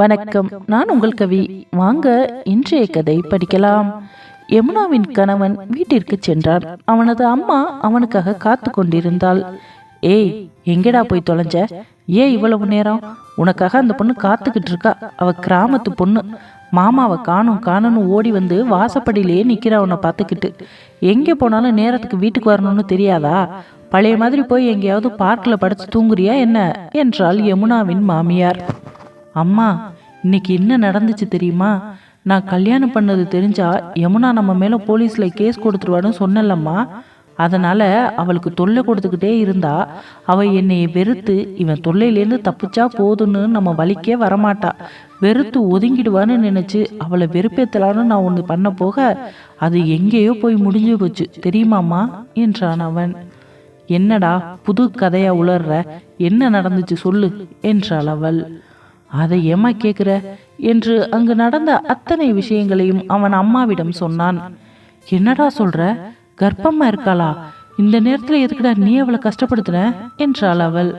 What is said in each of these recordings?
வணக்கம். நான் உங்கள் கவி. வாங்க இன்றைய கதை படிக்கலாம். யமுனாவின் கணவன் வீட்டிற்கு சென்றான் அவனது அம்மா அவனுக்காக காத்து கொண்டிருந்தாள். ஏய் எங்கடா போய் தொலைஞ்ச? ஏன் இவ்வளவு நேரம்? உனக்காக அந்த பொண்ணு காத்துக்கிட்டு இருக்கா? அவ கிராமத்து பொண்ணு. மாமாவை காணும் காணும்னு ஓடி வந்து வாசப்படியிலேயே நிக்கிறா உன்னை பார்த்துக்கிட்டு. எங்கே போனாலும் நேரத்துக்கு வீட்டுக்கு வரணும்னு தெரியாதா? பழைய மாதிரி போய் எங்கேயாவது பார்க்கில் படுத்து தூங்குறியா என்ன? என்றாள் யமுனாவின் மாமியார். அம்மா இன்னைக்கு என்ன நடந்துச்சு தெரியுமா? நான் கல்யாணம் பண்ணது தெரிஞ்சா யமுனா நம்ம மேலே போலீஸில் கேஸ் கொடுத்துருவான்னு சொன்னலம்மா அதனால் அவளுக்கு தொல்லை கொடுத்துக்கிட்டே இருந்தா. அவள் என்னை வெறுத்து இவன் தொல்லையிலேருந்து தப்பிச்சா போதுன்னு நம்ம வலிக்கே வரமாட்டா. வெறுத்து ஒதுங்கிடுவான்னு நினச்சி அவளை வெறுப்பேத்தலான்னு நான் ஒன்று பண்ண போக அது எங்கேயோ போய் முடிஞ்சு போச்சு. தெரியுமாம்மா? என்றான் அவன். என்னடா புது கதையா உளர்ற? என்ன நடந்துச்சு சொல்லு? என்றாள் அவள். அதை ஏம்மா கேட்குற என்று அங்கு நடந்த அத்தனை விஷயங்களையும் அவன் அம்மாவிடம் சொன்னான். என்னடா சொல்ற? கர்ப்பமா இருக்காளா? இந்த நேரத்துல எதுக்குடா நீ அவளை கஷ்டப்படுத்தின? என்றாள் அவள்.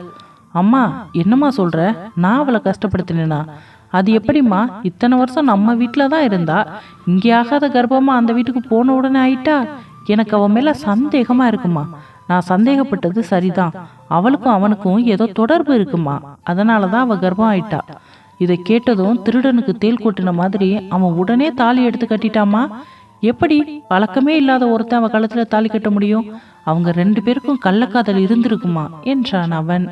அம்மா என்னம்மா சொல்ற? நான் அவளை கஷ்டப்படுத்தினேனா? அது எப்படிம்மா? இத்தனை வருஷம் நம்ம வீட்டில் தான் இருந்தா. இங்கே ஆகாத கர்ப்பமா அந்த வீட்டுக்கு போன உடனே ஆயிட்டா? எனக்கு அவன் மேல சந்தேகமா இருக்குமா? நான் சந்தேகப்பட்டது சரிதான். அவளுக்கும் அவனுக்கும் ஏதோ தொடர்பு இருக்குமா? அதனால தான் அவ கர்ப்பம் ஆயிட்டா. இதை கேட்டதும் திருடனுக்கு தேல் கொட்டின மாதிரி அவன் உடனே தாலி எடுத்து கட்டிட்டாமா எப்படி? பழக்கமே இல்லாத ஒருத்தன் அவன் கழுத்துல தாலி கட்ட முடியும்? அவங்க ரெண்டு பேருக்கும் கள்ளக்காதல் இருந்திருக்குமா? என்றான் அவன்.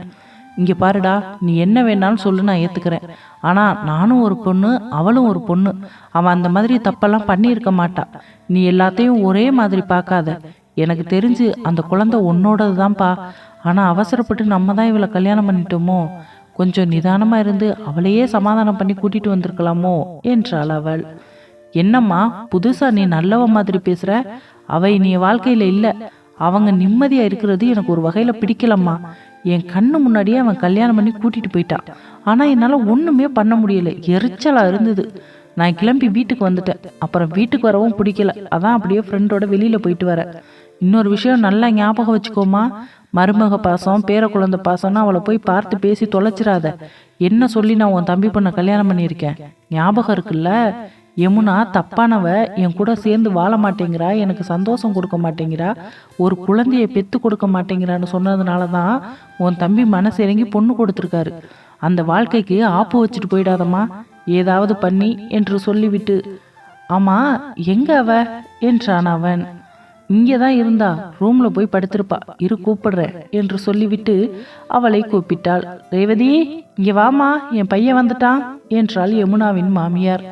இங்க பாருடா நீ என்ன வேணாலும் சொல்லு நான் ஏத்துக்கிறேன். ஆனா நானும் ஒரு பொண்ணு அவளும் ஒரு பொண்ணு. அவன் அந்த மாதிரி தப்பெல்லாம் பண்ணியிருக்க மாட்டா. நீ எல்லாத்தையும் ஒரே மாதிரி பார்க்காத. எனக்கு தெரிஞ்சு அந்த குழந்தை உன்னோடது தான்ப்பா ஆனா அவசரப்பட்டு நம்ம தான் இவளை கல்யாணம் பண்ணிட்டோமோ? கொஞ்சம் நிதானமா இருந்து அவளையே சமாதானம் பண்ணி கூட்டிட்டு வந்திருக்கலாமோ என்றாள் அவள். என்னம்மா புதுசா நீ நல்லவ மாதிரி பேசுற? அவ நீ வாழ்க்கையில இல்ல. அவங்க நிம்மதியா இருக்கிறது எனக்கு ஒரு வகையில பிடிக்கலம்மா. என் கண்ணு முன்னாடியே அவன் கல்யாணம் பண்ணி கூட்டிட்டு போயிட்டான் ஆனா என்னால ஒண்ணுமே பண்ண முடியல. எரிச்சலா இருந்தது. நான் கிளம்பி வீட்டுக்கு வந்துட்டேன். அப்புறம் வீட்டுக்கு வரவும் பிடிக்கல. அதான் அப்படியே ஃப்ரெண்டோட வெளியில போயிட்டு வரேன் இன்னொரு விஷயம் நல்லா ஞாபகம் வச்சுக்கோமா. மருமக பாசம் பேர குழந்தை பாசம்னு அவளை போய் பார்த்து பேசி தொலைச்சிடாத என்ன சொல்லி நான் உன் தம்பி பொண்ணை கல்யாணம் பண்ணியிருக்கேன்? ஞாபகம் இருக்குல்ல? யமுனா தப்பானவ என் கூட சேர்ந்து வாழ மாட்டேங்கிறா எனக்கு சந்தோஷம் கொடுக்க மாட்டேங்கிறா ஒரு குழந்தைய பெத்து கொடுக்க மாட்டேங்கிறான்னு சொன்னதுனால தான் உன் தம்பி மனசு இறங்கி பொண்ணு கொடுத்துருக்காரு. அந்த வாழ்க்கைக்கு ஆப்பு வச்சுட்டு போயிடாதம்மா. ஏதாவது பண்ணி என்று சொல்லிவிட்டு ஆமா எங்க அவ? என்றான் அவன். இங்கே தான் இருந்தா ரூம்ல போய் படுத்திருப்பா. இரு கூப்பிடுற என்று சொல்லிவிட்டு அவளை கூப்பிட்டாள். ரேவதி இங்க வாமா என் பையன் வந்துட்டான் என்றாள் யமுனாவின் மாமியார்.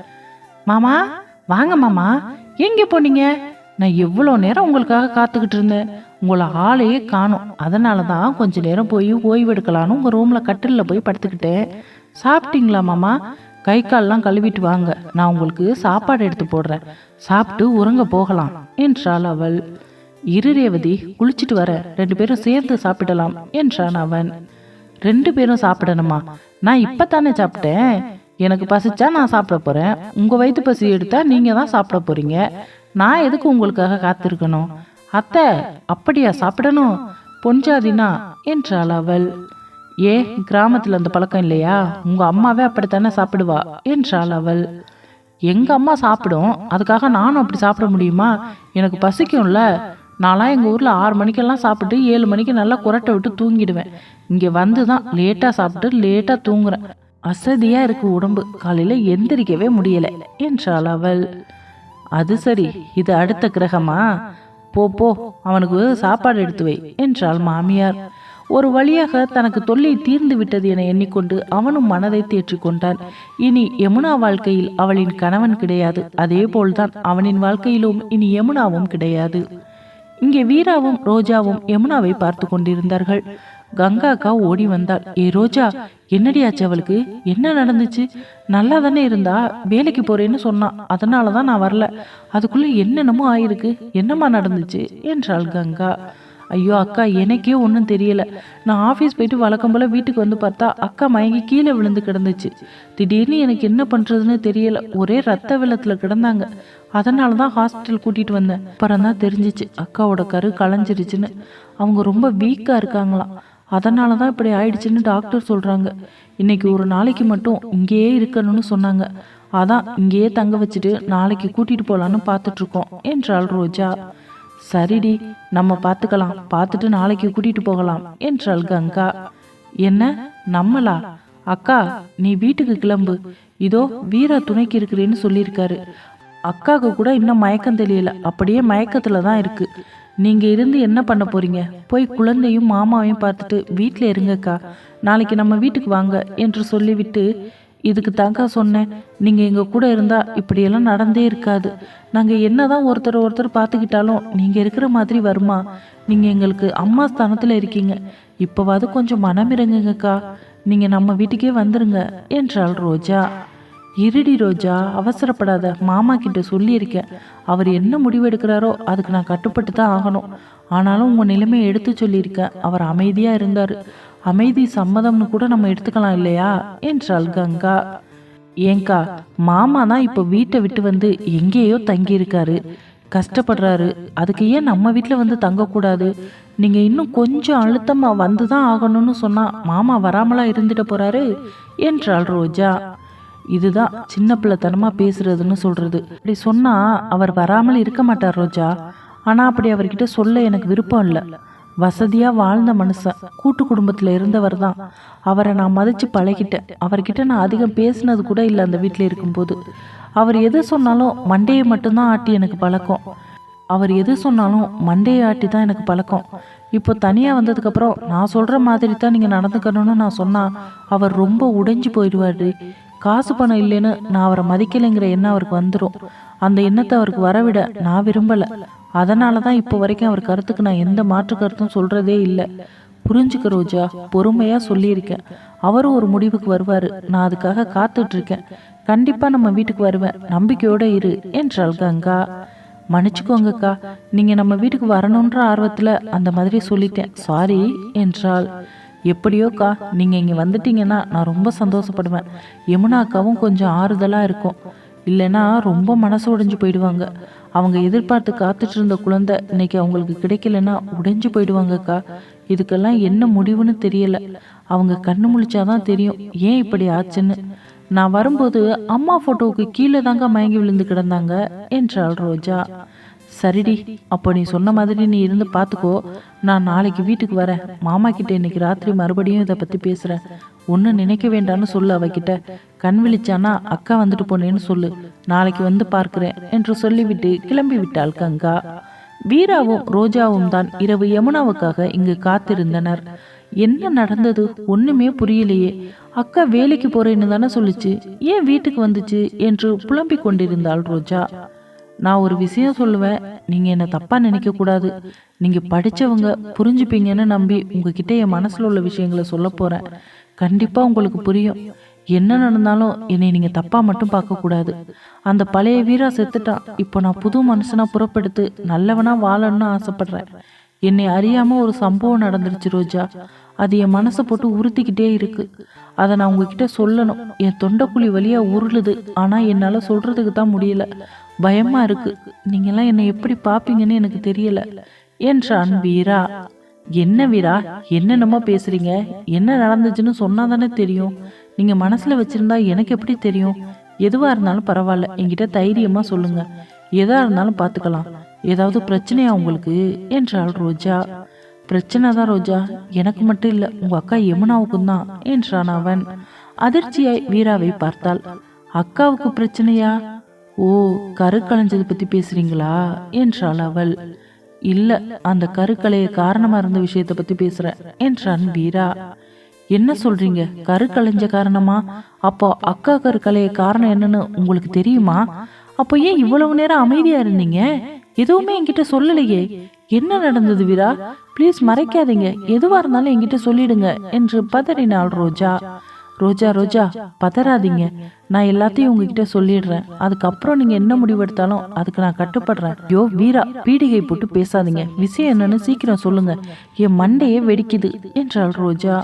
மாமா வாங்க மாமா எங்க போனீங்க? நான் எவ்வளோ நேரம் உங்களுக்காக காத்துக்கிட்டு இருந்தேன். உங்களை ஆளையே காணும். அதனால தான் கொஞ்ச நேரம் போய் ஓய்வெடுக்கலான்னு உங்கள் ரூமில் கட்டிலில் போய் படுத்துக்கிட்டேன். சாப்பிட்டீங்களா மாமா? கை கால்லாம் கழுவிட்டு வாங்க. நான் உங்களுக்கு சாப்பாடு எடுத்து போடுறேன். சாப்பிட்டு உறங்க போகலாம் என்றாள் அவள். இரு ரேவதி குளிச்சிட்டு வர. ரெண்டு பேரும் சேர்ந்து சாப்பிடலாம் என்றான் அவன். ரெண்டு பேரும் சாப்பிடணுமா? நான் இப்பத்தானே சாப்பிட்டேன். எனக்கு பசிச்சா நான் சாப்பிட போறேன். உங்க வயிற்று பசி எடுத்தா நீங்க தான் சாப்பிட போறீங்க. நான் எதுக்கு உங்களுக்காக காத்திருக்கணும்? அத்தை அப்படியா சாப்பிடணும்? பொஞ்சாதினா என்றாள் அவள். ஏ கிராமத்தில் அந்த பழக்கம் இல்லையா? உங்கள் அம்மாவே அப்படித்தானே சாப்பிடுவா? என்றாள் அவள். எங்கள் அம்மா சாப்பிடும். அதுக்காக நானும் அப்படி சாப்பிட முடியுமா? எனக்கு பசிக்கும்ல. நான்லாம் எங்கள் ஊரில் ஆறு மணிக்கெல்லாம் சாப்பிட்டு ஏழு மணிக்கு நல்லா குரட்டை விட்டு தூங்கிடுவேன். இங்கே வந்து தான் லேட்டாக சாப்பிட்டு லேட்டாக தூங்குறேன். அசதியாக இருக்கு உடம்பு. காலையில் எந்திரிக்கவே முடியலை என்றாள் அவள். அது சரி. இது அடுத்த கிரகமா? போ போ. அவனுக்கு சாப்பாடு எடுத்து வை என்றாள் மாமியார். ஒரு வழியாக தனக்கு தொல்லை தீர்ந்து விட்டது என எண்ணிக்கொண்டு அவனும் மனதை தேற்றி கொண்டான். இனி யமுனா வாழ்க்கையில் அவளின் கணவன் கிடையாது. அதே போல்தான் அவனின் வாழ்க்கையிலும் இனி யமுனாவும் கிடையாது. இங்கே வீராவும் ரோஜாவும் யமுனாவை பார்த்து கொண்டிருந்தார்கள். கங்கா அக்கா ஓடி வந்தாள். ஏ ரோஜா என்னடியாச்சு அவளுக்கு? என்ன நடந்துச்சு? நல்லா தானே இருந்தா? வேலைக்கு போறேன்னு சொன்னான் அதனால தான் நான் வரல. அதுக்குள்ள என்னென்னமோ ஆயிருக்கு. என்னம்மா நடந்துச்சு? என்றாள் கங்கா. ஐயோ அக்கா எனக்கே ஒன்றும் தெரியல. நான் ஆஃபீஸ் போயிட்டு வழக்கம் போல் வீட்டுக்கு வந்து பார்த்தா அக்கா மயங்கி கீழே விழுந்து கிடந்துச்சு. திடீர்னு எனக்கு என்ன பண்ணுறதுன்னு தெரியல. ஒரே ரத்த வெள்ளத்தில் கிடந்தாங்க. அதனால தான் ஹாஸ்பிட்டல் கூட்டிகிட்டு வந்தேன். அப்புறம் தான் தெரிஞ்சிச்சு அக்காவோட கரு களைஞ்சிருச்சுன்னு. அவங்க ரொம்ப வீக்காக இருக்காங்களாம். அதனால தான் இப்படி ஆயிடுச்சுன்னு டாக்டர் சொல்கிறாங்க இன்னைக்கு ஒரு நாளைக்கு மட்டும் இங்கேயே இருக்கணும்னு சொன்னாங்க. அதான் இங்கேயே தங்க வச்சுட்டு நாளைக்கு கூட்டிகிட்டு போகலான்னு பார்த்துட்ருக்கோம் என்றாள் ரோஜா. சரிடி நம்ம பார்த்துக்கலாம் பார்த்துட்டு நாளைக்கு கூட்டிகிட்டு போகலாம் என்றாள் கங்கா. என்ன? நம்மளா? அக்கா நீ வீட்டுக்கு கிளம்பு. இதோ வீரா துணைக்கு இருக்கிறேன்னு சொல்லியிருக்காரு. அக்காவுக்கு கூட இன்னும் மயக்கம் தெரியல. அப்படியே மயக்கத்துல தான் இருக்கு. நீங்க இருந்து என்ன பண்ண போறீங்க? போய் குழந்தையும் மாமாவையும் பார்த்துட்டு வீட்டில் இருங்கக்கா. நாளைக்கு நம்ம வீட்டுக்கு வாங்க என்று சொல்லிவிட்டு இதுக்கு தாங்க சொன்னேன். நீங்கள் எங்கள் கூட இருந்தால் இப்படியெல்லாம் நடந்தே இருக்காது. நாங்கள் என்ன தான் ஒருத்தர் ஒருத்தர் பார்த்துக்கிட்டாலும் நீங்கள் இருக்கிற மாதிரி வருமா? நீங்கள் எங்களுக்கு அம்மா ஸ்தானத்தில் இருக்கீங்க. இப்போவாது கொஞ்சம் மனமிறங்குங்கக்கா நீங்கள் நம்ம வீட்டுக்கே வந்துருங்க என்றாள் ரோஜா. இருடி ரோஜா அவசரப்படாத மாமா கிட்ட சொல்லியிருக்கேன். அவர் என்ன முடிவு எடுக்கிறாரோ அதுக்கு நான் கட்டுப்பட்டு தான் ஆகணும். ஆனாலும் உங்கள் நிலைமையை எடுத்து சொல்லியிருக்கேன். அவர் அமைதியாக இருந்தார். அமைதி சம்மதம்னு கூட நம்ம எடுத்துக்கலாம் இல்லையா? என்றாள் கங்கா. ஏங்கா மாமா தான் இப்போ வீட்டை விட்டு வந்து எங்கேயோ தங்கியிருக்காரு. கஷ்டப்படுறாரு. அதுக்கு ஏன் நம்ம வீட்டில் வந்து தங்கக்கூடாது? நீங்கள் இன்னும் கொஞ்சம் அழுத்தமாக வந்து தான் ஆகணும்னு சொன்னால் மாமா வராமலா இருந்துட்டு போகிறாரு என்றாள் ரோஜா. இதுதான் சின்ன பிள்ளைத்தனமாக பேசுறதுன்னு சொல்கிறது அப்படி சொன்னால் அவர் வராமல் இருக்க மாட்டார் ரோஜா. ஆனால் அப்படி அவர்கிட்ட சொல்ல எனக்கு விருப்பம் இல்லை. வசதியாக வாழ்ந்த மனுஷன் கூட்டு குடும்பத்தில் இருந்தவர் தான். அவரை நான் மதித்து பழகிட்டேன். அவர்கிட்ட நான் அதிகம் பேசினது கூட இல்லை அந்த வீட்டில் இருக்கும்போது. அவர் எது சொன்னாலும் மண்டையை மட்டும்தான் ஆட்டி எனக்கு பழக்கம். அவர் எது சொன்னாலும் மண்டையை ஆட்டி தான் எனக்கு பழக்கம். இப்போ தனியாக வந்ததுக்கப்புறம் நான் சொல்கிற மாதிரி தான் நீங்கள் நடந்துக்கணும்னு நான் சொன்னால் அவர் ரொம்ப உடைஞ்சு போயிடுவாரு. காசு பணம் இல்லைன்னு நான் அவரை மதிக்கலைங்கிற எண்ணம் அவருக்கு வந்துடும் அந்த எண்ணத்தை அவருக்கு வரவிட நான் விரும்பலை. அதனால தான் இப்போ வரைக்கும் அவர் கருத்துக்கு நான் எந்த மாற்று கருத்தும் சொல்கிறதே இல்லை. புரிஞ்சுக்க ரோஜா பொறுமையாக சொல்லியிருக்கேன். அவரும் ஒரு முடிவுக்கு வருவார். நான் அதுக்காக காத்துட்ருக்கேன். கண்டிப்பாக நம்ம வீட்டுக்கு வருவேன். நம்பிக்கையோடு இரு என்றாள் கங்கா. மன்னிச்சுக்கோங்கக்கா. நீங்கள் நம்ம வீட்டுக்கு வரணுன்ற ஆர்வத்தில் அந்த மாதிரி சொல்லிட்டேன். சாரி என்றாள். எப்படியோக்கா நீங்கள் இங்கே வந்துட்டீங்கன்னா நான் ரொம்ப சந்தோஷப்படுவேன். யமுனா அக்காவும் கொஞ்சம் ஆறுதலாக இருக்கும். இல்லைன்னா ரொம்ப மனசு உடைஞ்சு போயிடுவாங்க. அவங்க எதிர்பார்த்து காத்துட்டு இருந்த குழந்தை இன்னைக்கு அவங்களுக்கு கிடைக்கலன்னா உடைஞ்சு போயிடுவாங்கக்கா இதுக்கெல்லாம் என்ன முடிவுன்னு தெரியல. அவங்க கண்ணு முழிச்சாதான் தெரியும். ஏன் இப்படி ஆச்சுன்னு. நான் வரும்போது அம்மா ஃபோட்டோவுக்கு கீழே தாங்க மயங்கி விழுந்து கிடந்தாங்க என்றாள் ரோஜா. சரிடி அப்போ நீ சொன்ன மாதிரி நீ இருந்து பார்த்துக்கோ நான் நாளைக்கு வீட்டுக்கு வரேன். மாமா கிட்ட இன்னைக்கு ராத்திரி மறுபடியும் இதை பற்றி பேசுகிறேன் ஒன்றும் நினைக்க வேண்டாம்னு சொல்லு அவகிட்ட. கண் விழிச்சானா அக்கா வந்துட்டு போனேன்னு சொல்லு. நாளைக்கு வந்து பார்க்குறேன் என்று சொல்லிவிட்டு கிளம்பி விட்டாள் கங்கா. வீராவும் ரோஜாவும் தான் இரவு யமுனாவுக்காக இங்கு காத்திருந்தனர். என்ன நடந்தது ஒண்ணுமே புரியலையே. அக்கா வேலைக்கு போறேன்னு தானே சொல்லுச்சு. ஏன் வீட்டுக்கு வந்துச்சு? என்று புலம்பிக் கொண்டிருந்தாள் ரோஜா. நான் ஒரு விஷயம் சொல்லுவேன். நீங்கள் என்னை தப்பாக நினைக்கக்கூடாது. நீங்கள் படித்தவங்க புரிஞ்சுப்பீங்கன்னு நம்பி உங்ககிட்ட என் மனசில் உள்ள விஷயங்களை சொல்ல போகிறேன் கண்டிப்பாக உங்களுக்கு புரியும். என்ன நடந்தாலும் என்னை நீங்கள் தப்பாக மட்டும் பார்க்கக்கூடாது. அந்த பழைய வீரா செத்துட்டான். இப்போ நான் புது மனுஷனாக புறப்படுத்து நல்லவனாக வாழணும்னு ஆசைப்பட்றேன். என்னை அறியாமல் ஒரு சம்பவம் நடந்துருச்சு ரோஜா. அது என் மனசை போட்டு உறுத்திக்கிட்டே இருக்கு. அதை நான் உங்ககிட்ட சொல்லணும். என் தொண்டைக்குழி வழியாக உருளுது. ஆனால் என்னால் சொல்கிறதுக்கு தான் முடியல. பயமா இருக்கு. நீங்கெல்லாம் என்னை எப்படி பாப்பீங்கன்னு எனக்கு தெரியல. என்றான் வீரா என்ன வீரா? என்னென்னமோ பேசுறீங்க. என்ன நடந்துச்சுன்னு சொன்னா தானே தெரியும். நீங்க மனசுல வச்சிருந்தா எனக்கு எப்படி தெரியும்? எதுவா இருந்தாலும் பரவாயில்ல. என்கிட்ட தைரியமா சொல்லுங்க. எதா இருந்தாலும் பார்த்துக்கலாம் ஏதாவது பிரச்சனையா உங்களுக்கு? என்றாள் ரோஜா. பிரச்சனை தான் ரோஜா. எனக்கு மட்டும் இல்லை உங்க அக்கா யமுனாவுக்கும் தான் என்றான் அவன். அதிர்ச்சியாய் வீராவை பார்த்தாள். அக்காவுக்கு பிரச்சனையா? ஓ கருக்களைஞ்சதை பற்றி பத்தி பேசுறீங்களா? என்றாள் அவள். இல்ல அந்த கருக்கலைய காரணமா இருந்த விஷயத்த பத்தி பேசுறேன் என்றான் வீரா. என்ன சொல்றீங்க? கரு களைஞ்ச காரணமா? அப்போ அக்கா கருக்கலைய காரணம் என்னன்னு உங்களுக்கு தெரியுமா? அப்போ ஏன் இவ்வளவு நேரம் அமைதியா இருந்தீங்க? எதுவுமே என்கிட்ட சொல்லலையே. என்ன நடந்தது வீரா? ப்ளீஸ் மறைக்காதீங்க. எதுவா இருந்தாலும் என்கிட்ட சொல்லிடுங்க என்று பதறினாள் ரோஜா. ரோஜா ரோஜா பதறாதீங்க. நான் எல்லாத்தையும் உங்ககிட்ட சொல்லிடுறேன். அதுக்கப்புறம் நீங்க என்ன முடிவெடுத்தாலும் அதுக்கு நான் கட்டுப்படுறேன். யோ வீரா பீடிகை போட்டு பேசாதீங்க. விஷயம் என்னன்னு சீக்கிரம் சொல்லுங்க. என் மண்டையே வெடிக்குது என்றாள் ரோஜா.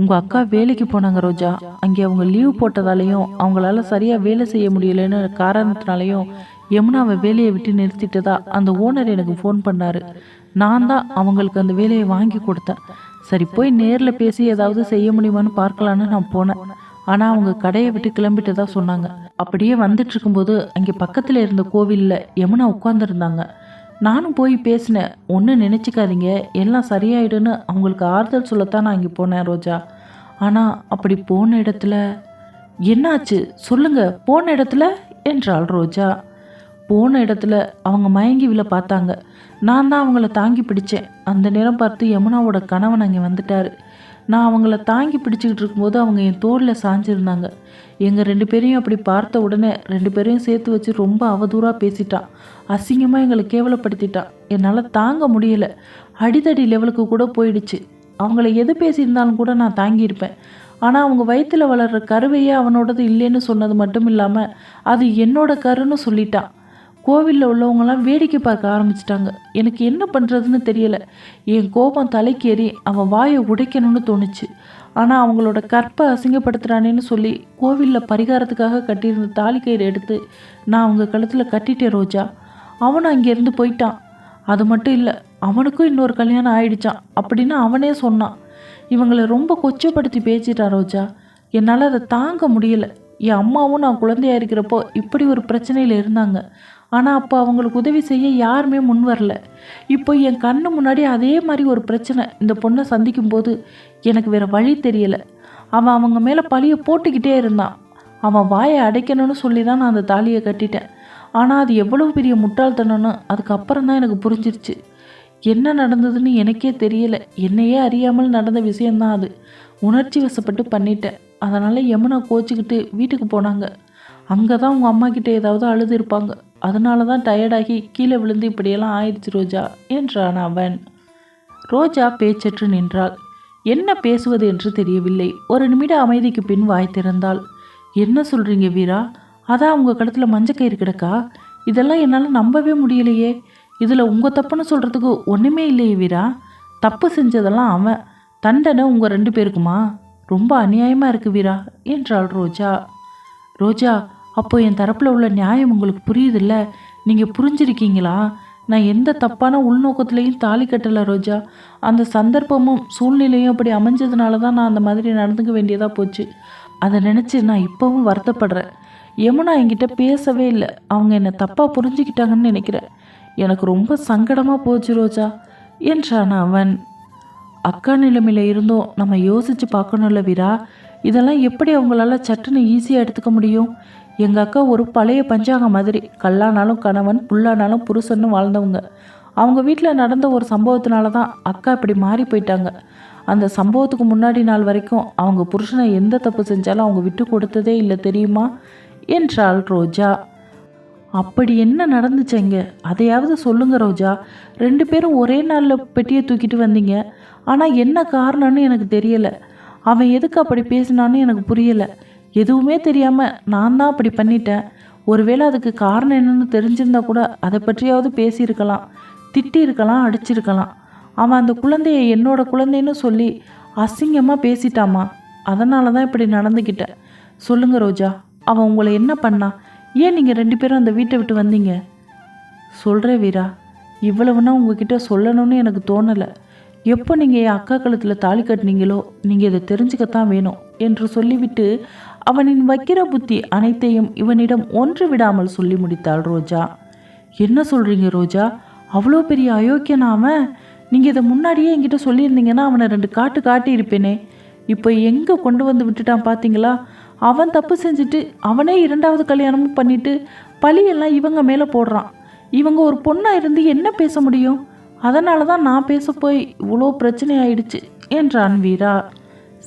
உங்க அக்கா வேலைக்கு போனாங்க ரோஜா. அங்கே அவங்க லீவ் போட்டதாலையும் அவங்களால சரியா வேலை செய்ய முடியலன்னு காரணத்தினாலையும் யமுனாவை வேலையை விட்டு நிறுத்திட்டதா அந்த ஓனர் எனக்கு ஃபோன் பண்ணாரு. நான் தான் அவங்களுக்கு அந்த வேலையை வாங்கி கொடுத்தேன். சரி போய் நேரில் பேசி ஏதாவது செய்ய முடியுமான்னு பார்க்கலான்னு நான் போனேன். ஆனால் அவங்க கடையை விட்டு கிளம்பிட்டு தான் சொன்னாங்க. அப்படியே வந்துட்டு இருக்கும்போது அங்கே பக்கத்தில் இருந்த கோவிலில் யமுனா உட்காந்துருந்தாங்க நானும் போய் பேசினேன். ஒன்றும் நினச்சிக்காதீங்க. எல்லாம் சரியாயிடுன்னு அவங்களுக்கு ஆறுதல் சொல்லத்தான் நான் இங்கே போனேன் ரோஜா. ஆனால் அப்படி போன இடத்துல என்னாச்சு? சொல்லுங்க. போன இடத்துல? என்றாள் ரோஜா. போன இடத்துல அவங்க மயங்கி விழ பார்த்தாங்க. நான் தான் அவங்கள தாங்கி பிடிச்சேன். அந்த நேரம் பார்த்து யமுனாவோட கணவன் அங்கே வந்துட்டார். நான் அவங்கள தாங்கி பிடிச்சிக்கிட்டு இருக்கும்போது அவங்க என் தோளில் சாஞ்சிருந்தாங்க. எங்கள் ரெண்டு பேரையும் அப்படி பார்த்த உடனே ரெண்டு பேரையும் சேர்த்து வச்சு ரொம்ப அவதூறாக பேசிட்டான் அசிங்கமாக எங்களை கேவலப்படுத்திட்டான் என்னால் தாங்க முடியலை. அடிதடி லெவலுக்கு கூட போயிடுச்சு. அவங்கள எது பேசியிருந்தாலும் கூட நான் தாங்கியிருப்பேன். ஆனால் அவங்க வயிற்றில் வளர்கிற கருவையே அவனோடது இல்லைன்னு சொன்னது மட்டும் இல்லாமல் அது என்னோட கருன்னு சொல்லிட்டான் கோவிலில் உள்ளவங்களாம் வேடிக்கை பார்க்க ஆரம்பிச்சிட்டாங்க. எனக்கு என்ன பண்ணுறதுன்னு தெரியலை. என் கோபம் தலைக்கேறி அவன் வாயை உடைக்கணும்னு தோணுச்சு. ஆனால் அவங்களோட கற்பை அசிங்கப்படுத்துகிறானேன்னு சொல்லி கோவிலில் பரிகாரத்துக்காக கட்டியிருந்த தாலி கயிறு எடுத்து நான் அவங்க கழுத்தில் கட்டிட்டேன் ரோஜா. அவனும் அங்கேருந்து போயிட்டான். அது மட்டும் இல்லை அவனுக்கும் இன்னொரு கல்யாணம் ஆயிடுச்சான் அப்படின்னு அவனே சொன்னான். இவங்களை ரொம்ப கொச்சப்படுத்தி பேசிட்டான் ரோஜா. என்னால் அதை தாங்க முடியலை. என் அம்மாவும் நான் குழந்தையாக இருக்கிறப்போ இப்படி ஒரு பிரச்சனையில் இருந்தாங்க. ஆனால் அப்போ அவங்களுக்கு உதவி செய்ய யாருமே முன் வரல. இப்போ என் கண்ணு முன்னாடி அதே மாதிரி ஒரு பிரச்சனை. இந்த பொண்ணை சந்திக்கும் போது எனக்கு வேறு வழி தெரியலை. அவன் அவங்க மேலே பழியை போட்டுக்கிட்டே இருந்தான். அவன் வாயை அடைக்கணும்னு சொல்லி தான் நான் அந்த தாலியை கட்டிட்டேன். ஆனால் அது எவ்வளவு பெரிய முட்டாள்தனம்னு அதுக்கப்புறம் தான் எனக்கு புரிஞ்சிருச்சு. என்ன நடந்ததுன்னு எனக்கே தெரியலை. என்னையே அறியாமல் நடந்த விஷயந்தான் அது. உணர்ச்சி வசப்பட்டு பண்ணிட்டேன். அதனால் யமுனா கோச்சிக்கிட்டு வீட்டுக்கு போனாங்க. அங்கே தான் உங்கள் அம்மா கிட்டே ஏதாவது அழுது இருப்பாங்க. அதனால தான் டயர்டாகி கீழே விழுந்து இப்படியெல்லாம் ஆயிடுச்சு ரோஜா என்றான் அவன். ரோஜா பேச்சற்று நின்றாள். என்ன பேசுவது என்று தெரியவில்லை. ஒரு நிமிட அமைதிக்கு பின் வாய் திறந்தாள். என்ன சொல்கிறீங்க வீரா? அதான் உங்கள் கழுத்துல மஞ்சக்கயிறு கிடக்கா? இதெல்லாம் என்னால் நம்பவே முடியலையே. இதில் உங்கள் தப்புன்னு சொல்கிறதுக்கு ஒன்றுமே இல்லையே வீரா. தப்பு செஞ்சதெல்லாம் அவன். தண்டனை உங்கள் ரெண்டு பேருக்குமா? ரொம்ப அநியாயமாக இருக்கு வீரா என்றாள் ரோஜா. ரோஜா அப்போ என் தரப்பில் உள்ள நியாயம் உங்களுக்கு புரியுதுல்ல? நீங்கள் புரிஞ்சிருக்கீங்களா? நான் எந்த தப்பான உள்நோக்கத்துலேயும் தாலி கட்டலை ரோஜா. அந்த சந்தர்ப்பமும் சூழ்நிலையும் அப்படி அமைஞ்சதுனால தான் நான் அந்த மாதிரி நடந்துக்க வேண்டியதாக போச்சு. அதை நினச்சி நான் இப்போவும் வருத்தப்படுறேன். யமுனா என்கிட்ட பேசவே இல்லை. அவங்க என்னை தப்பாக புரிஞ்சுக்கிட்டாங்கன்னு நினைக்கிறேன். எனக்கு ரொம்ப சங்கடமாக போச்சு ரோஜா. என்றான் அவன். அக்கா நிலைமையில் இருந்தும். நம்ம யோசித்து பார்க்கணும்ல வீரா. இதெல்லாம் எப்படி அவங்களால சட்டுன்னு ஈஸியாக எடுத்துக்க முடியும்? எங்கள் அக்கா ஒரு பழைய பஞ்சாங்க மாதிரி. கல்லானாலும் கணவன் புல்லானாலும் புருஷன்னு வாழ்ந்தவங்க. அவங்க வீட்டில் நடந்த ஒரு சம்பவத்தினால தான் அக்கா இப்படி மாறி போயிட்டாங்க. அந்த சம்பவத்துக்கு முன்னாடி நாள் வரைக்கும் அவங்க புருஷனை எந்த தப்பு செஞ்சாலும் அவங்க விட்டு கொடுத்ததே இல்லை தெரியுமா? என்றாள் ரோஜா. அப்படி என்ன நடந்துச்சங்க அதையாவது சொல்லுங்க ரோஜா. ரெண்டு பேரும் ஒரே நாளில் பெட்டியை தூக்கிட்டு வந்தீங்க. ஆனால் என்ன காரணம்னு எனக்கு தெரியலை. அவன் எதுக்கு அப்படி பேசினான்னு எனக்கு புரியலை. எதுவுமே தெரியாமல் நான் தான் அப்படி பண்ணிட்டேன். ஒருவேளை அதுக்கு காரணம் என்னன்னு தெரிஞ்சிருந்தா கூட அதை பற்றியாவது பேசியிருக்கலாம் திட்டியிருக்கலாம் அடிச்சிருக்கலாம். அவன் அந்த குழந்தைய என்னோட குழந்தைன்னு சொல்லி அசிங்கமாக பேசிட்டாமா? அதனால தான் இப்படி நடந்துக்கிட்டேன். சொல்லுங்கள் ரோஜா அவன் உங்களை என்ன பண்ணா? ஏன் நீங்கள் ரெண்டு பேரும் அந்த வீட்டை விட்டு வந்தீங்க? சொல்கிறேன் வீரா இவ்வளவுனா உங்ககிட்ட சொல்லணும்னு எனக்கு தோணலை. எப்போ நீங்கள் என் அக்கா கழுத்தில் தாலி கட்டினீங்களோ நீங்கள் இதை தெரிஞ்சுக்கத்தான் வேணும் என்று சொல்லிவிட்டு அவனின் வக்கிர புத்தி அனைத்தையும் இவனிடம் ஒன்று விடாமல் சொல்லி முடித்தாள் ரோஜா. என்ன சொல்கிறீங்க ரோஜா? அவ்வளோ பெரிய அயோக்கியனாம நீங்கள் இதை முன்னாடியே என்கிட்ட சொல்லியிருந்தீங்கன்னா அவனை ரெண்டு காட்டு காட்டியிருப்பேனே. இப்போ எங்கே கொண்டு வந்து விட்டுட்டான் பார்த்தீங்களா? அவன் தப்பு செஞ்சுட்டு அவனே இரண்டாவது கல்யாணமும் பண்ணிட்டு பழியெல்லாம் இவங்க மேலே போடுறான். இவங்க ஒரு பொண்ணாக இருந்து என்ன பேச முடியும்? அதனால தான் நான் பேச போய் இவ்வளோ பிரச்சனை ஆயிடுச்சு என்றான் வீரா.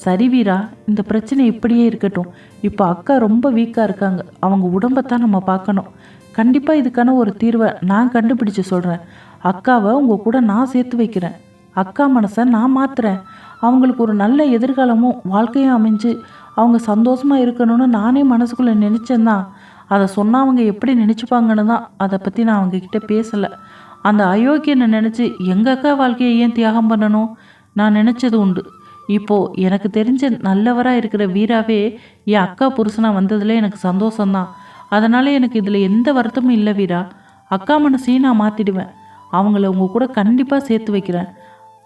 சரி வீரா இந்த பிரச்சனை இப்படியே இருக்கட்டும். இப்போ அக்கா ரொம்ப வீக்காக இருக்காங்க. அவங்க உடம்பைத்தான் நம்ம பார்க்கணும். கண்டிப்பாக இதுக்கான ஒரு தீர்வை நான் கண்டுபிடிச்சு சொல்கிறேன் அக்காவை உங்கள் கூட நான் சேர்த்து வைக்கிறேன். அக்கா மனசை நான் மாத்துறேன். அவங்களுக்கு ஒரு நல்ல எதிர்காலமும் வாழ்க்கையும் அமைஞ்சு அவங்க சந்தோஷமாக இருக்கணும்னு நானே மனசுக்குள்ளே நினச்சேன்தான் அதை சொன்னால் அவங்க எப்படி நினச்சிப்பாங்கன்னு தான் அதை பற்றி நான் அவங்கக்கிட்ட பேசலை. அந்த அயோக்கியனை நினச்சி எங்கள் அக்கா வாழ்க்கையை ஏன் தியாகம் பண்ணணும்? நான் நினச்சது உண்டு. இப்போது எனக்கு தெரிஞ்ச நல்லவராக இருக்கிற வீராவே என் அக்கா புருஷனாக வந்ததில் எனக்கு சந்தோஷம்தான். அதனால் எனக்கு இதில் எந்த வருத்தமும் இல்லை வீரா. அக்கா மனசையும் நான் மாற்றிடுவேன் அவங்கள உங்கள் கூட கண்டிப்பாக சேர்த்து வைக்கிறேன்.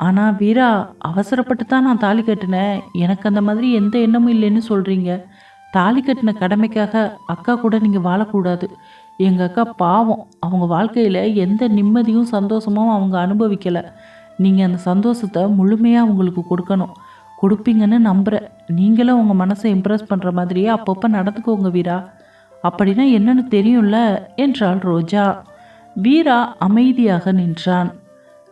ஆனால் வீரா அவசரப்பட்டு தான் நான் தாலி கட்டினேன். எனக்கு அந்த மாதிரி எந்த எண்ணமும் இல்லைன்னு சொல்கிறீங்க தாலி கட்டின கடமைக்காக அக்கா கூட நீங்கள் வாழக்கூடாது. எங்கள் அக்கா பாவம். அவங்க வாழ்க்கையில் எந்த நிம்மதியும் சந்தோஷமும் அவங்க அனுபவிக்கலை. நீங்கள் அந்த சந்தோஷத்தை முழுமையாக அவங்களுக்கு கொடுக்கணும். கொடுப்பீங்கன்னு நம்புகிறேன் நீங்களும் உங்கள் மனசை இம்ப்ரெஸ் பண்ணுற மாதிரியே அப்பப்போ நடந்துக்கோங்க வீரா. அப்படின்னா என்னன்னு தெரியும்ல? என்றாள் ரோஜா. வீரா அமைதியாக நின்றான்.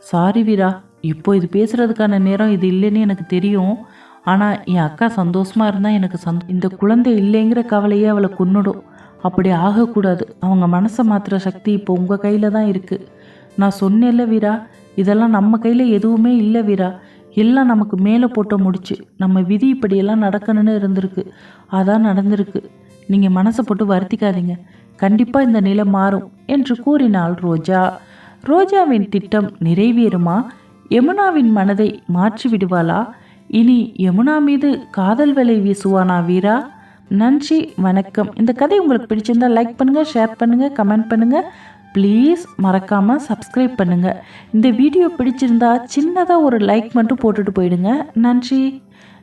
சாரி வீரா இப்போ இது பேசுறதுக்கான நேரம் இது இல்லைன்னு எனக்கு தெரியும். ஆனால் என் அக்கா சந்தோஷமாக இருந்தால் எனக்கு சந்தோ இந்த குழந்தை இல்லைங்கிற கவலையே அவளை கொன்னுடும். அப்படி ஆகக்கூடாது. அவங்க மனசை மாற்றுற சக்தி இப்போ உங்கள் கையில் தான் இருக்குது நான் சொன்னேன்ல வீரா இதெல்லாம் நம்ம கையில் எதுவுமே இல்லை வீரா. எல்லாம் நமக்கு மேலே போட்ட முடிச்சு. நம்ம விதி இப்படியெல்லாம் நடக்கணும்னு இருந்திருக்கு. அதான் நடந்திருக்கு. நீங்கள் மனசை போட்டு வருத்திக்காதீங்க. கண்டிப்பாக இந்த நிலை மாறும் என்று கூறினாள் ரோஜா. ரோஜாவின் திட்டம் நிறைவேறுமா? யமுனாவின் மனதை மாற்றி விடுவாளா? இனி யமுனா மீது காதல் வலை வீசுவானா வீரா? நன்றி வணக்கம். இந்த கதை உங்களுக்கு பிடிச்சிருந்தா லைக் பண்ணுங்கள் ஷேர் பண்ணுங்கள் கமெண்ட் பண்ணுங்கள் ப்ளீஸ் மறக்காமல் சப்ஸ்கிரைப் பண்ணுங்கள் இந்த வீடியோ பிடிச்சிருந்தா சின்னதாக ஒரு லைக் மட்டும் போட்டுட்டு போயிடுங்க. நன்றி.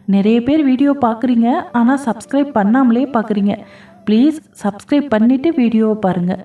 நிறைய பேர் வீடியோ பார்க்குறீங்க ஆனால் சப்ஸ்கிரைப் பண்ணாமலே பார்க்குறீங்க ப்ளீஸ் சப்ஸ்கிரைப் பண்ணிவிட்டு வீடியோவை பாருங்கள்